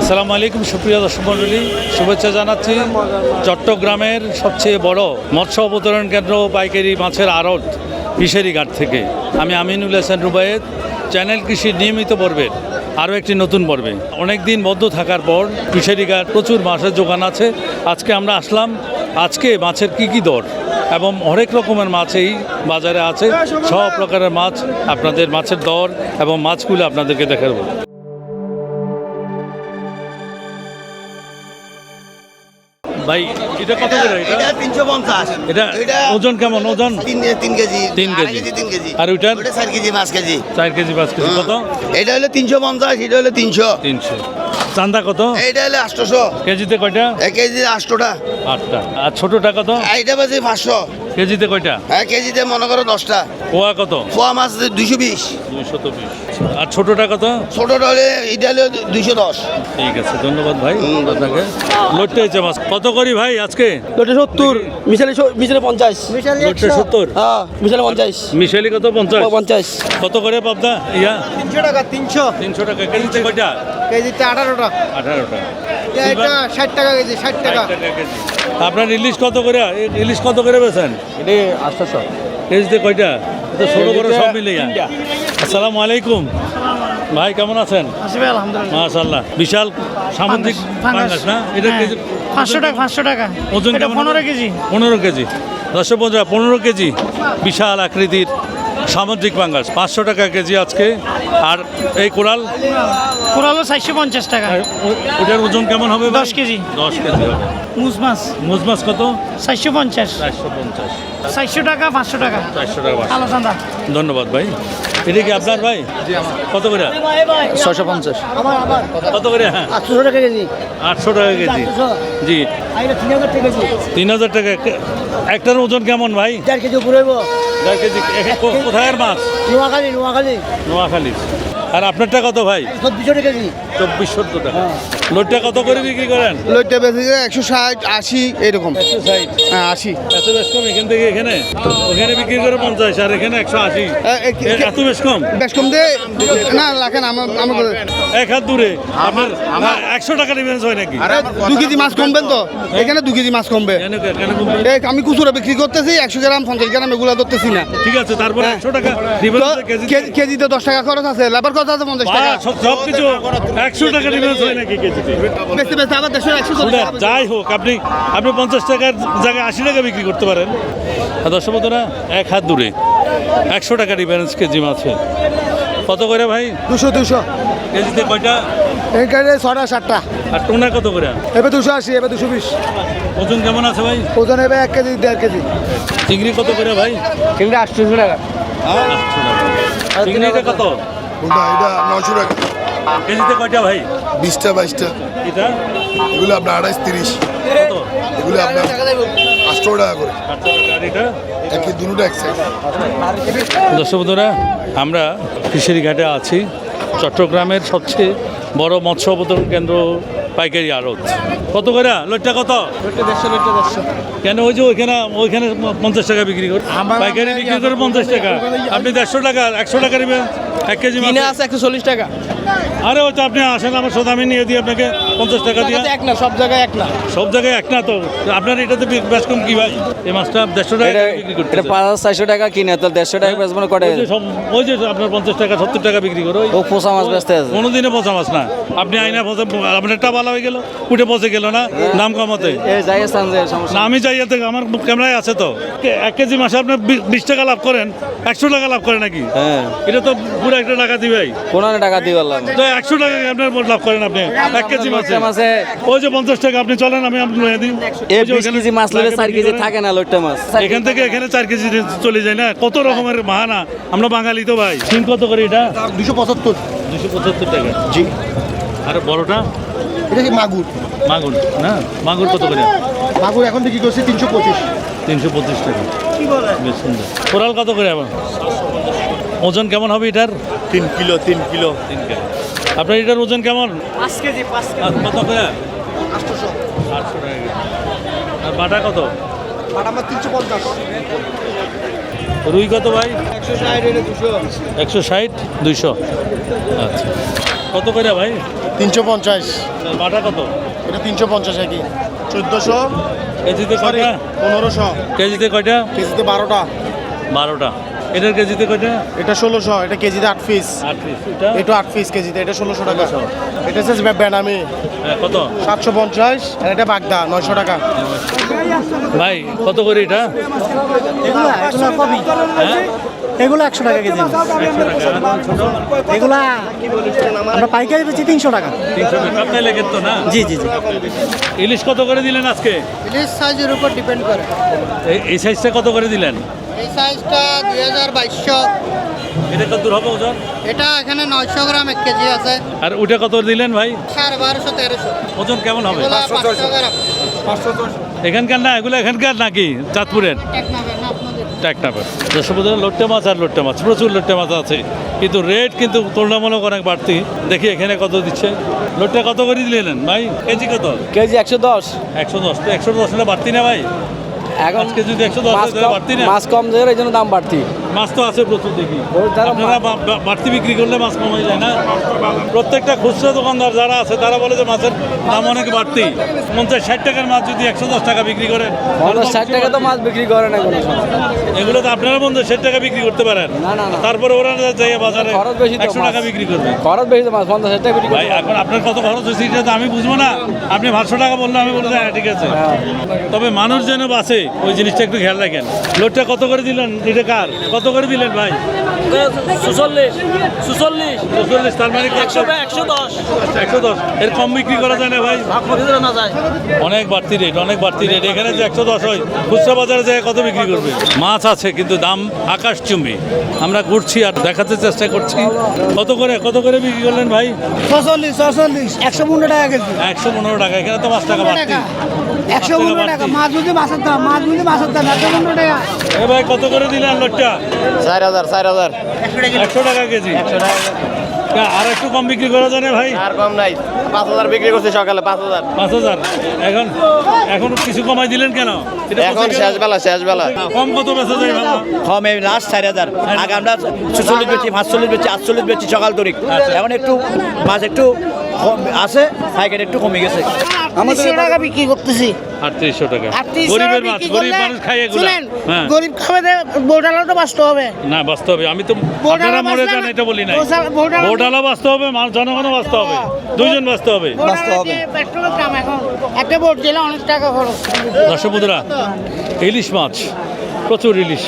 আসসালামু আলাইকুম, সুপ্রিয় দর্শক মণ্ডলী। শুভেচ্ছা জানাচ্ছি। চট্টগ্রামের সবচেয়ে বড় মৎস্য অবতরণ কেন্দ্র পাইকারি মাছের আড়ত ফিশারি ঘাট থেকে। আমি আমিনুল হাসান রুবায়েত, চ্যানেল কৃষি নিয়মিত পর্বের আরও একটি নতুন পর্বে। অনেক দিন বন্ধ থাকার পর ফিশারি ঘাট প্রচুর মাছের যোগান আছে। আজকে আমরা আসলাম, আজকে মাছের কি কি দর? এবং হরেক রকমের মাছ এই বাজারে আছে। সব প্রকারের মাছ আপনাদের মাছের দর এবং মাছগুলো আপনাদেরকে দেখাবো। ভাই এটা কত করে এটা? এটা তিনশো পঞ্চাশ। এটা ওজন কেমন? ওজন? তিন তিন কেজি। তিন আড়াই কেজি। তিন কেজি। আর ওইটার? ওটা চার কেজি পাঁচ কেজি। চার কেজি পাঁচ কেজি। কত? এটা হলো তিনশো পঞ্চাশ এটা হলো তিনশো। তিনশো। চান্দা কত? এইটা হলো আটশোশো। কেজিতে কয়টা? এক কেজি আটশোটা। আটটা। আর ছোটটা কত? এইটা বাজে পাঁচশো। কেজিতে কয়টা? হ্যাঁ কেজিতে মনে করো দশটা। পোয়া কত? পোয়া মাছ দুইশো বিশ। দুইশো তো বিশ। আর ছোটটা কত? ছোটটা হলে এটা হলো দুইশো দশ। ঠিক আছে ধন্যবাদ ভাই আপনাকে। লোডটা হয়েছে মাছ। কত করি ভাই আজকে? ওটা সত্তর মিশালি মিশালি পঞ্চাশ। লোডটা সত্তর? হ্যাঁ মিশালি পঞ্চাশ। মিশালি কত? পঞ্চাশ। পঞ্চাশ। কত করে পাবদা? ইয়া? তিনশো টাকা তিনশো। তিনশো টাকা। কেজিতে কয়টা? কেজিতে আঠারোটা। আঠারোটা। এটা ষাট টাকা কেজি ষাট টাকা। আপনার ইলিশ কত করে ইলিশ কত করে বেছেন এটা কয়টা? তো ছোট বড় সব মিলে আসসালামু আলাইকুম। ভাই কেমন আছেন? মাশাল্লাহ বিশাল সামুদ্রিক পাঙ্গাস না? এটা হ্যাঁ। পাঁচশো টাকা পাঁচশো টাকা। ওজন পনেরো কেজি। পনেরো কেজি। দর্শক বন্ধুরা পনেরো কেজি। বিশাল আকৃতির সামুদ্রিক পাঙ্গাস পাঁচশো টাকা কেজি আজকে। আর এই কোরাল? কোরালো চারশো পঞ্চাশ টাকা। ওটার ওজন কেমন হবে? দশ কেজি। দশ কেজি হবে। মুজ মাছ। মুজ মাছ কত? চারশো পঞ্চাশ। চারশো পঞ্চাশ। চারশো টাকা পাঁচশো টাকা। চারশো টাকা। কালো চান্দা ধন্যবাদ ভাই। এটা কি আপনার ভাই? কত করে? ছশো পঞ্চাশ। কত করে? হ্যাঁ। আটশো টাকা কেজি। আটশো টাকা কেজি। জি। তিন হাজার টাকা একটার ওজন কেমন ভাই? চার কেজি উপরে দেড় কেজি এ- কো- কোথায় মাছ? নোয়াখালী নোয়াখালী। নোয়াখালী। আর আপনারটা কত ভাই? চব্বিশশো টাকা কেজি। চব্বিশশো টাকা। লোডটা কত করে বিক্রি করেন? লোডটা বেশি একশো ষাট আশি এরকম। একশো ষাট? হ্যাঁ আশি। এত বেশ কম এখান থেকে এখানে? ওখানে বিক্রি করে পঞ্চাশ আর এখানে একশো আশি। এত বেশ কম? বেশ কম দিয়ে না রাখেন আমার আমার এক হাত দূরে। আপনার একশো টাকা ডিফারেন্স হয় নাকি? দু কেজি মাছ কমবেন তো? এখানে দু কেজি মাছ কমবে। আমি খুচরো বিক্রি করতেছি একশো গ্রাম পঞ্চাশ গ্রাম এগুলো ধরতেছি না। ঠিক আছে তারপরে হ্যাঁ। একশো টাকা কে- কেজিতে দশ টাকা খরচ আছে লেবার পঞ্চাশ টাকা। সব সব কিছু একশো টাকা ডিফারেন্স হয় নাকি কেজিতে বেশি বেশি আবার দেশের একশো। যাই হোক আপনি আপনি পঞ্চাশ টাকার জায়গায় আশি টাকা বিক্রি করতে পারেন। আর দর্শক বন্ধুরা এক হাত দূরে একশো টাকা ডিফারেন্স কেজি মাছে কত করে ভাই? দুশো দুশো। কেজিতে কয়টা? ছটা সাতটা। আর টোনা কত করে? এবার দুশো আশি এবার দুশো বিশ। ওজন কেমন আছে ভাই? ওজন এবার এক কেজি দেড় কেজি। চিংড়ি কত করে ভাই? টাকা। আটশো টাকা। চিংড়িটা কত? কোনটা এটা নশো টাকা। কেজিতে কয়টা ভাই? বিশটা বাইশটা। এটা? এগুলো আপনার আড়াইশ তিরিশ। কত? এগুলো আপনার আটশো টাকা করে। আটশো টাকা আর এটা? একই দুটো এক সাইজ দর্শক বন্ধুরা আমরা ফিশারি ঘাটে আছি। চট্টগ্রামের সবচেয়ে বড় মৎস্য অবতরণ কেন্দ্র পাইকারি আড়ত। কত করে? লোটটা কত? কেন ওই যে ওইখানে ওইখানে পঞ্চাশ টাকা বিক্রি করে পাইকারি বিক্রি করে পঞ্চাশ টাকা। আপনি দেড়শো টাকা একশো টাকা নেবেন? এক কেজি কিনে আছে একশো চল্লিশ টাকা। আরে ওটা আপনি আসেন আমার সাথে আমি নিয়ে দিই আপনাকে পঞ্চাশ টাকা দিয়ে। এক না সব জায়গায় এক না। সব জায়গায় এক না তো। আপনার এটাতে বেশ কম কি ভাই? এই মাছটা দেড়শো টাকা বিক্রি করতে এটা পাঁচ চারশো টাকা কিনে তো দেড়শো টাকা বেচবো না কটে? ওই যে আপনার পঞ্চাশ টাকা সত্তর টাকা বিক্রি করে। ও পোষা মাছ বেচতে আছে। কোনোদিনে পচা মাছ না। আপনি আইনা পচা আপনারটা ভালো হয়ে গেল উঠে পচে গেল না? দাম কমাতে। এ যাই স্থান না আমি চাই এতে আমার ক্যামেরায় আছে তো। এক কেজি মাসে আপনি বিশ টাকা লাভ করেন একশো টাকা লাভ করে নাকি? হ্যাঁ। এটা তো পুরো একটা টাকা দিবেই। পনেরো টাকা দিয়ে বললাম তো একশো টাকা আপনার লাভ করেন আপনি? এক কেজি মাছে মাছে। ওই যে পঞ্চাশ টাকা আপনি চলেন আমি আপনি যে কেজি মাছ নিলে চার কেজি থাকে না লোটটা মাছ। এখান থেকে এখানে চার কেজি চলে যায় না? কত রকমের বাহানা? আমরা বাঙালি তো ভাই। সিম কত করে এটা? দুশো পঁচাত্তর। দুশো পঁচাত্তর টাকা। জি। আর বড়টা? এটা কি মাগুর? মাগুর না? মাগুর কত করে? মাগুর এখন বিক্রি করছি তিনশো পঁচিশ। তিনশো পঁচিশ টাকা। বেশ সুন্দর। কোরাল কত করে আবার? ওজন কেমন হবে এটার? তিন কিলো তিন কিলো। তিন কেজি আপনার এটার ওজন কেমন? পাঁচ কেজি পাঁচ কত করে? আটশো টাকা আর বাটা কত? আমার তিনশো পঞ্চাশ। রুই কত ভাই? একশো ষাট এটা দুশো। একশো ষাট দুইশো আচ্ছা। কত করে ভাই? তিনশো পঞ্চাশ। বাটা কত? এটা তিনশো পঞ্চাশ একই চোদ্দোশো। কেজিতে কয়টা? পনেরোশো। কেজিতে কয়টা? কেজিতে বারোটা। বারোটা। এটার কেজিতে কয়টা? এটা ষোলোশো এটা কেজিতে আট পিস আট পিস এটা? এটা আট পিস কেজিতে এটা ষোলোশো টাকা। এটা হচ্ছে বেনামি। হ্যাঁ, কত? সাতশো পঞ্চাশ আর এটা বাগদা নয়শো টাকা। ভাই কত করে এটা? এগুলো এগুলো কবি হ্যাঁ এগুলো একশো টাকা। কেজি এগুলা আমরা পাইকারি বেচি তিনশো টাকা। জি জি জি। ইলিশ কত করে দিলেন আজকে? ইলিশ সাইজের উপর ডিপেন্ড করে। এই সাইজটা কত করে দিলেন? এই সাইজটা দুই হাজার বাইশশো। এটা কত দূর হবে ওজন? এটা এখানে নয়শো গ্রাম এক কেজি আছে। আর ওটা কত দিলেন ভাই? সাড়ে বারোশো তেরোশো। ওজন কেমন হবে? পাঁচশো গ্রাম। এখানকার না এগুলো এখানকার নাকি? চাঁদপুরের? লোট্টে মাছ আর লোট্টে মাছ প্রচুর লোট্টে মাছ আছে। কিন্তু রেট কিন্তু তুলনামূলক অনেক বাড়তি। দেখি এখানে কত দিচ্ছে। লোট্টে কত করে দিলেন ভাই? কেজি কত? কেজি একশো দশ। একশো দশ। তো একশো দশ হলে বাড়তি না ভাই? এখন মাছ কম- যে না? মাছ কম যায় এই জন্য দাম বাড়তি। মাছ তো আছে প্রচুর দেখি। আপনারা বাড়তি বিক্রি করলে মাছ কমে যায় না? প্রত্যেকটা খুচরা দোকানদার যারা আছে তারা বলে যে মাছের দাম অনেক বাড়তি। পঞ্চাশ ষাট টাকার মাছ যদি একশো দশ টাকা বিক্রি করেন তাহলে ষাট টাকা তো মাছ বিক্রি করে না এগুলো তো আপনারা পঞ্চাশ ষাট টাকা বিক্রি করতে পারেন। তারপরে ওরা যাই বাজারে একশো টাকা বিক্রি করবে। খরচ বেশি তো মাছ পঞ্চাশ ষাট টাকা বিক্রি ভাই এখন আপনার কত খরচ হয়েছে এটা তো আমি বুঝব না। আপনি পাঁচশো টাকা বললে আমি বলে হ্যাঁ ঠিক আছে। তবে মানুষ যেন বাঁচে ওই জিনিসটা একটু খেয়াল রাখেন। লোডটা কত করে দিলেন? এটা কার? কত করে দিলেন ভাই? সুচল্লিশ সুচল্লিশ চল্লিশ তার মানে একশো একশো? দশ একশো দশ। এর কম বিক্রি করা যায় না ভাই? ভাগ করে না যায়। অনেক বাড়তি রেট অনেক বাড়তি রেট এখানে যে একশো দশ হয় খুচরা বাজারে যায় কত বিক্রি করবে? মাছ আছে কিন্তু দাম আকাশ চুম্বি। আমরা ঘুরছি আর দেখাতে চেষ্টা করছি। কত করে কত করে বিক্রি করলেন ভাই? ছচল্লিশ ছচল্লিশ। একশো পনেরো টাকা কেজি। একশো পনেরো টাকা। এখানে তো পাঁচ টাকা বাড়তি। একশো পনেরো টাকা। মাছ মাছের দাম মাছ মাছের দাম একশো পনেরো টাকা। এ ভাই কত করে দিলেন লোকটা চার হাজার চার হাজার। একশো টাকা কেজি। তা আর একটু কম বিক্রি করা যায় ভাই? আর কম নাই। পাঁচ হাজার বিক্রি করছে সকালে পাঁচ হাজার। পাঁচ হাজার? এখন এখন কিছু কমাই দিলেন কেন? এখন কত শেষ বেলা শেষ বেলা। কম কত বেচা যায় ভালো? কম এই লাস্ট চার হাজার। আগে আমরা ছচল্লিশ বেচি পাঁচচল্লিশ বেচি আটচল্লিশ বেচি সকাল তরিক। আচ্ছা। এখন একটু মাছ একটু আছে পাইকারি একটু কমে গেছে। তিরিশশো টাকা বিক্রি করতেছি। আটত্রিশশো টাকা। আর তিরিশশো টাকা গরিবের মাছ গরিব মানুষ খায় এগুলো। হ্যাঁ। গরিব খাবে বোটালাও তো বাঁচতে হবে। না বাঁচতে হবে। আমি তো ভোটারও আপনারা মরে যান না- এটা বলি বাঁচতে হবে মানুষ জনগণও বাঁচতে হবে। দুইজন বাঁচতে হবে। বাঁচতে একটা দিলে অনেক টাকা খরচ। দর্শক বন্ধুরা ইলিশ মাছ প্রচুর ইলিশ।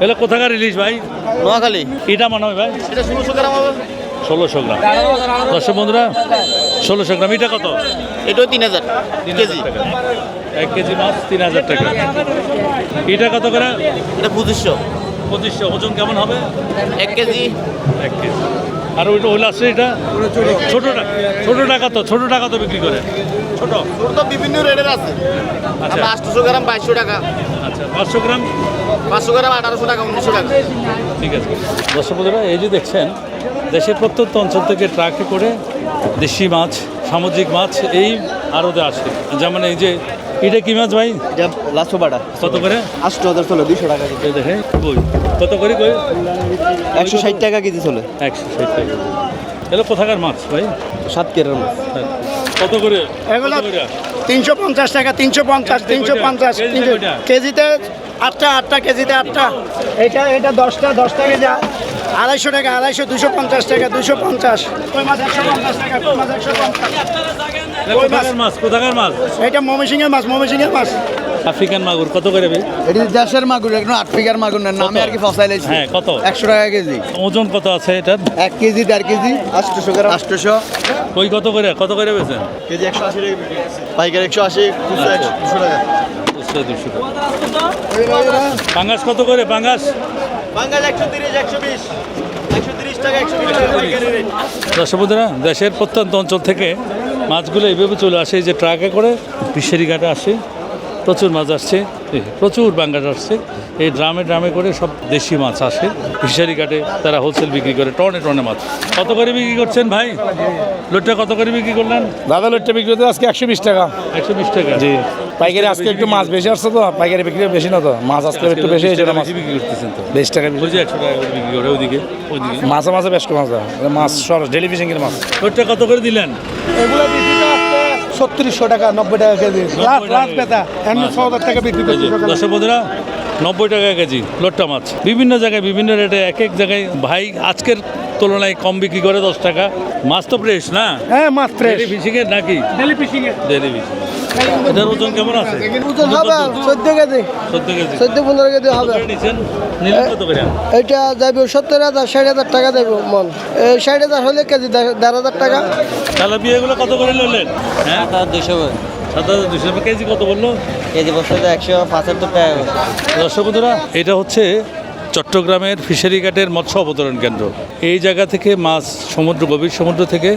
এগুলো কোথাকার ইলিশ ভাই? নোয়াখালী। এটা মনে হয় ভাই। এটা ষোলোশো গ্রাম হবে। ষোলোশো গ্রাম। দর্শক বন্ধুরা ষোলোশো গ্রাম এটা কত? এটাও তিন হাজার হাজার এক কেজি মাছ তিন হাজার টাকা। এটা কত করে? এটা পঁচিশশো। পঁচিশশো। ওজন কেমন হবে? এক কেজি। এক কেজি। আর ওইটা ওই লাস্টে এটা? ছোটোটা। ছোটো টাকা তো ছোটো টাকা তো বিক্রি করে? ছোট? ওর তো বিভিন্ন রেটের আছে। আচ্ছা। আটশোশো গ্রাম বাইশশো টাকা। আচ্ছা পাঁচশো গ্রাম? পাঁচশো গ্রাম আঠারোশো টাকা উনিশশো টাকা। ঠিক আছে। দর্শক বন্ধুরা এই যে দেখছেন দেশের প্রত্যন্ত অঞ্চল থেকে ট্রাকে করে দেশি মাছ সামুদ্রিক মাছ এই আড়তে আসে। যেমন এই যে এটা কি মাছ ভাই? কত করে? আটশো হাজার চলে দুশো টাকা দেখে কই? কত করে কই? একশো ষাট টাকা কেজি চলে। একশো ষাট টাকা। এগুলো কোথাকার মাছ ভাই? সাত কেরার মাছ। কত করে? এগুলো তিনশো পঞ্চাশ টাকা তিনশো পঞ্চাশ তিনশো পঞ্চাশ তিনশো কেজিতে আটটা আটটা কেজিতে আটটা। এটা এটা দশটা দশটা কেজি আড়াইশো টাকা আড়াইশো দুশো পঞ্চাশ টাকা দুশো পঞ্চাশ। এটা ময়মনসিংহের মাছ ময়মনসিংহের মাছ। আফ্রিকান মাগুর কত করে এটি দেশের মাগুর একদম আট ফিগার মাগুর না নামে আর কি ফসাই লাইছি হ্যাঁ কত? একশো টাকা কেজি। ওজন কত আছে এটার? এক কেজি দেড় কেজি। আটশোশো গ্রাম। আটশোশো কই কত করে? কত করে বেছেন কেজি একশো আশি টাকা পাইকারি একশো আশি দুশো টাকা। দুশো টাকা। পাঙ্গাস কত করে? পাঙ্গাস? বাঙ্গাল একশো তিরিশ, একশো বিশ। একশো তিরিশ টাকা, একশো বিশ টাকা পাইকারি রেট দর্শক বন্ধুরা, দেশের প্রত্যন্ত অঞ্চল থেকে মাছগুলো এইভাবে চলে আসে যে ট্রাকে করে ফিশারি ঘাটে আসে। প্রচুর মাছ আসছে। প্রচুর বাঙ্গাস আসছে। এই ড্রামে ড্রামে করে সব দেশি মাছ আসে। ফিশারি ঘাটে তারা হোলসেল বিক্রি করে টনে টনে মাছ। কত করে বিক্রি করছেন ভাই? লোটটা কত করে বিক্রি করলেন? দাদা লোটটা বিক্রি হতে আজকে একশো বিশ টাকা। একশো বিশ টাকা। জি। পাইকারি আজকে একটু মাছ বেশি আসছে তো পাইকারি বিক্রি বেশি না তো। মাছ আজকে একটু বেশি হয়েছে মাছ। বিক্রি করতেছেন তো। বিশ টাকা। বলছি একশো টাকা করে বিক্রি করে ওইদিকে ওইদিকে। মাছে মাছে বেশ কম আছে। মাছ সর ডেলি ফিশিং এর মাছ। লোটটা কত করে দিলেন? এগুলো বিক্রি ছত্রিশশো টাকা নব্বই টাকা কেজি। লাস্ট লাস্ট পেতা এমনি ছ হাজার টাকা বিক্রি করছি নব্বই টাকা কেজি লোট্টা মাছ। বিভিন্ন জায়গায় বিভিন্ন রেটে এক এক জায়গায়। ভাই আজকের তুলনায় কম বিক্রি করে দশ টাকা। মাছ তো ফ্রেশ না? হ্যাঁ মাছ ফ্রেশ ফিশিং এর নাকি? ডেলি ফিশিং এর। ডেলি ফিশিং এটার ওজন কেমন আছে? ওজন হবে চোদ্দ কেজি। চোদ্দ কেজি। চোদ্দ পনেরো কেজি হবে? নিলেন কত করে এটা যাবে সত্তর হাজার ষাট হাজার টাকা দেবো মন। এই ষাট হাজার হলে কেজি দেড় দেড় হাজার টাকা। তেলাপিয়া এগুলো কত করে নিলেন হ্যাঁ? দুশো সাত হাজার দুশো কেজি কত বলল? একশো এটা হচ্ছে চট্টগ্রামের ফিশারি ঘাটের মৎস্য অবতরণ কেন্দ্র। এই জায়গা থেকে মাছ সমুদ্র, গভীর সমুদ্র থেকে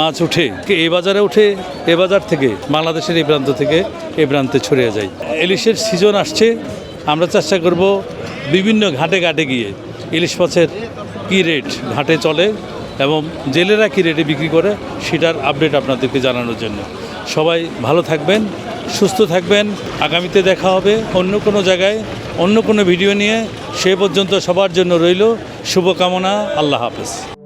মাছ উঠে, এই বাজারে উঠে, এ বাজার থেকে, বাংলাদেশের এই প্রান্ত থেকে এ প্রান্তে ছড়িয়ে যায়। ইলিশের সিজন আসছে, আমরা চেষ্টা করব বিভিন্ন ঘাটে ঘাটে গিয়ে ইলিশ মাছের কী রেট ঘাটে চলে এবং জেলেরা কী রেটে বিক্রি করে, সেটার আপডেট আপনাদেরকে জানানোর জন্য। সবাই ভালো থাকবেন, সুস্থ থাকবেন। আগামীতে দেখা হবে অন্য কোনো জায়গায়, অন্য কোনো ভিডিও নিয়ে। সে পর্যন্ত সবার জন্য রইল। শুভকামনা, আল্লাহ হাফেজ।